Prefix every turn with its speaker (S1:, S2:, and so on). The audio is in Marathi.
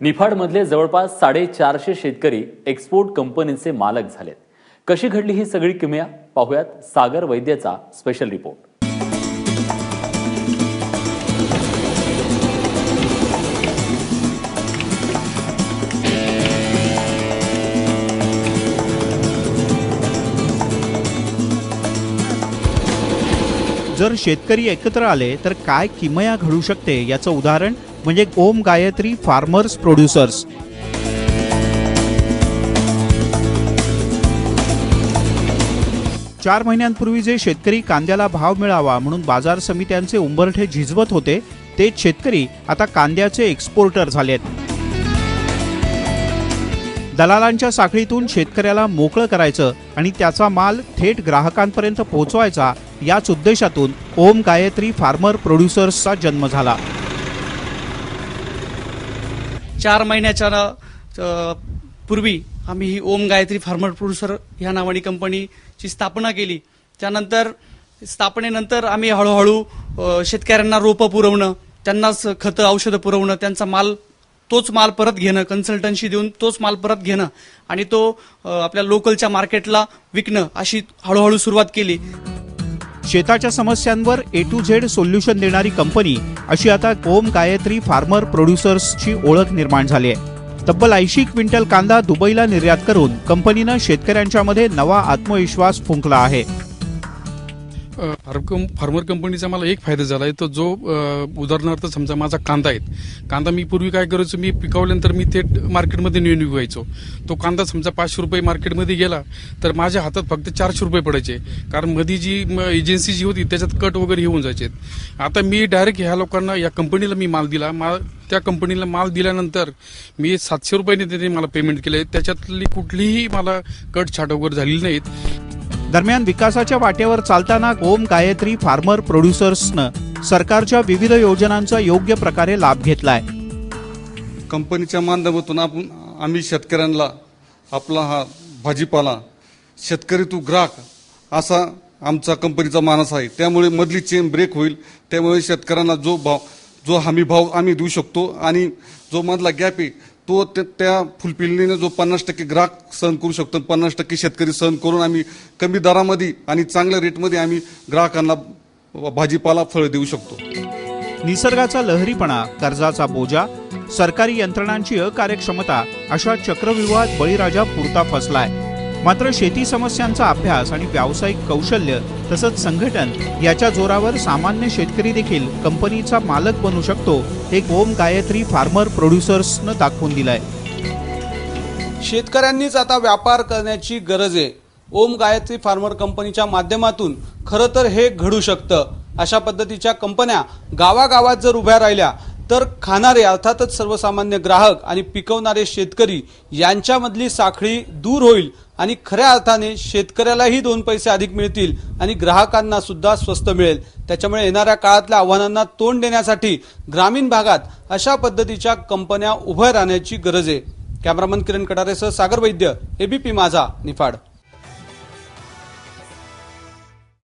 S1: निफाडमधले जवळपास साडेचारशे शेतकरी एक्सपोर्ट कंपनीचे मालक झालेत. कशी घडली ही सगळी किमया? पाहुयात सागर वैद्यचा स्पेशल रिपोर्ट
S2: जर शेतकरी एकत्र आले तर काय किमया घडू शकते याचं उदाहरण म्हणजे ओम गायत्री फार्मर्स प्रोड्युसर्स. चार महिन्यांपूर्वी जे शेतकरी कांद्याला भाव मिळावा म्हणून बाजार समित्यांचे उंबरठे झिजवत होते तेच शेतकरी आता कांद्याचे एक्सपोर्टर झालेत. दलालांच्या साखळीतून शेतकऱ्याला मोकळं करायचं आणि त्याचा माल थेट ग्राहकांपर्यंत पोहोचवायचा याच उद्देशातून ओम गायत्री फार्मर प्रोड्युसर्सचा जन्म झाला.
S3: चार महिन्याच्या पूर्वी आम्ही ही ओम गायत्री फार्मर प्रोड्युसर ह्या नावाने कंपनीची स्थापना केली. त्यानंतर स्थापनेनंतर आम्ही हळूहळू शेतकऱ्यांना रोपं पुरवणं त्यांनाच खतं औषधं पुरवणं त्यांचा माल तोच माल परत घेणं कन्सल्टन्सी देऊन तोच माल परत घेणं आणि तो आपल्या लोकलच्या मार्केटला विकणं अशी हळूहळू सुरुवात केली.
S2: शेताच्या समस्यांवर ए टू झेड सोल्युशन देणारी कंपनी अशी आता ओम गायत्री फार्मर प्रोड्युसर्सची ओळख निर्माण झाली आहे. तब्बल ऐंशी क्विंटल कांदा दुबईला निर्यात करून कंपनीनं शेतकऱ्यांच्यामध्ये नवा आत्मविश्वास फुंकला आहे.
S4: फार्म फार्मर कंपनीचा मला एक फायदा झाला आहे तो जो उदाहरणार्थ समजा माझा कांदा आहे. कांदा मी पूर्वी काय करायचो मी पिकवल्यानंतर मी थेट मार्केटमध्ये नेऊन विकायचो तो कांदा समजा पाचशे रुपये मार्केटमध्ये गेला तर माझ्या हातात फक्त चारशे रुपये पडायचे. कारण मध्ये जी म, एजन्सी जी होती त्याच्यात कट वगैरे होऊन जायचे. आता मी डायरेक्ट ह्या लोकांना या कंपनीला मी माल दिला. मा त्या कंपनीला माल दिल्यानंतर मी सातशे रुपयाने त्यांनी मला पेमेंट केलं. त्याच्यातली कुठलीही मला कट छाट वगैरे झालेली नाहीत.
S2: दरम्यान विकासाच्या वाटेवर चालताना ओम गायत्री फार्मर प्रोड्युसर्सनं सरकारच्या विविध योजनांचा योग्य प्रकारे लाभ घेतलाय.
S5: कंपनीच्या माध्यमातून आपण आम्ही शेतकऱ्यांना आपला हा भाजीपाला शेतकरी तू ग्राहक असा आमचा कंपनीचा मानस आहे. त्यामुळे मधली चेन ब्रेक होईल. त्यामुळे शेतकऱ्यांना जो भाव जो हमी भाव आम्ही देऊ शकतो आणि जो मधला गॅप आहे तो त्या फुलफिलने जो पन्नास टक्के ग्राहक सहन करू शकतो पन्नास टक्के शेतकरी सहन करून आम्ही कमी दरामध्ये आणि चांगल्या रेटमध्ये आम्ही ग्राहकांना भाजीपाला फळ देऊ शकतो.
S2: निसर्गाचा लहरीपणा कर्जाचा बोजा सरकारी यंत्रणांची अकार्यक्षमता अशा चक्रव्यूहात बळीराजा पुरता फसलाय. मात्र शेती समस्यांचा अभ्यास आणि व्यावसायिक कौशल्य तसंच संघटन याच्या जोरावर सामान्य शेतकरी देखील कंपनीचा मालक बनू शकतो हे ओम गायत्री फार्मर प्रोड्युसर्सनं दाखवून दिलंय.
S6: शेतकऱ्यांनीच आता व्यापार करण्याची गरज आहे. ओम गायत्री फार्मर कंपनीच्या माध्यमातून खरं तर हे घडू शकतं. अशा पद्धतीच्या कंपन्या गावागावात जर उभ्या राहिल्या तर खाणारे अर्थातच सर्वसामान्य ग्राहक आणि पिकवणारे शेतकरी यांच्यामधली साखळी दूर होईल आणि खऱ्या अर्थाने शेतकऱ्यालाही दोन पैसे अधिक मिळतील आणि ग्राहकांना सुद्धा स्वस्त मिळेल. त्याच्यामुळे येणाऱ्या काळातल्या आव्हानांना तोंड देण्यासाठी ग्रामीण भागात अशा पद्धतीच्या कंपन्या उभ्या राहण्याची गरज आहे. कॅमेरामन किरण कटारेसह सागर वैद्य एबीपी माझा निफाड.